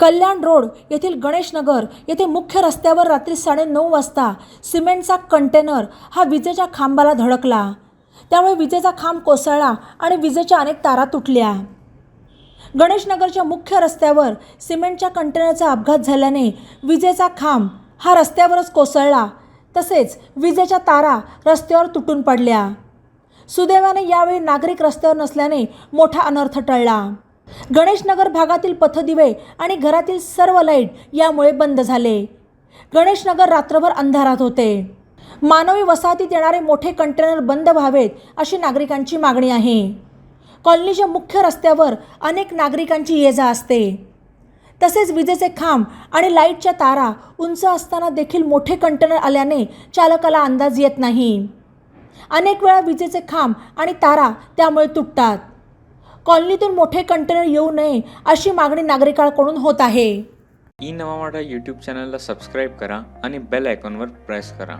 कल्याण road येथील गणेशनगर येथे मुख्य रस्त्यावर रात्री साडेनऊ वाजता सिमेंटचा कंटेनर हा विजेच्या खांबाला धडकला. त्यामुळे विजेचा खांब कोसळला आणि विजेच्या अनेक तारा तुटल्या. गणेशनगरच्या मुख्य रस्त्यावर सिमेंटच्या कंटेनरचा अपघात झाल्याने विजेचा खांब हा रस्त्यावरच कोसळला तसेच विजेच्या तारा रस्त्यावर तुटून पडल्या. सुदैवाने यावेळी नागरिक रस्त्यावर नसल्याने मोठा अनर्थ टळला. गणेशनगर भागातील पथदिवे आणि घरातील सर्व लाइट यामुळे बंद झाले. गणेशनगर रात्रभर अंधारात होते. मानवी वसाहतीत येणारे मोठे कंटेनर बंद व्हावेत अशी नागरिकांची मागणी आहे. कॉलनीच्या मुख्य रस्त्यावर अनेक नागरिकांची ये जा असते. तसेच विजेचे खांब आणि लाईटच्या तारा उंच असताना देखील मोठे कंटेनर आल्याने चालकाला अंदाज येत नाही. अनेक वेळा विजेचे खांब आणि तारा त्यामुळे तुटतात. कॉलनीतून मोठे कंटेनर येऊ नये अशी मागणी नागरिकांकडून होत आहे. ई नवा यूट्यूब चॅनलला सबस्क्राईब करा आणि बेल आयकॉनवर प्रेस करा.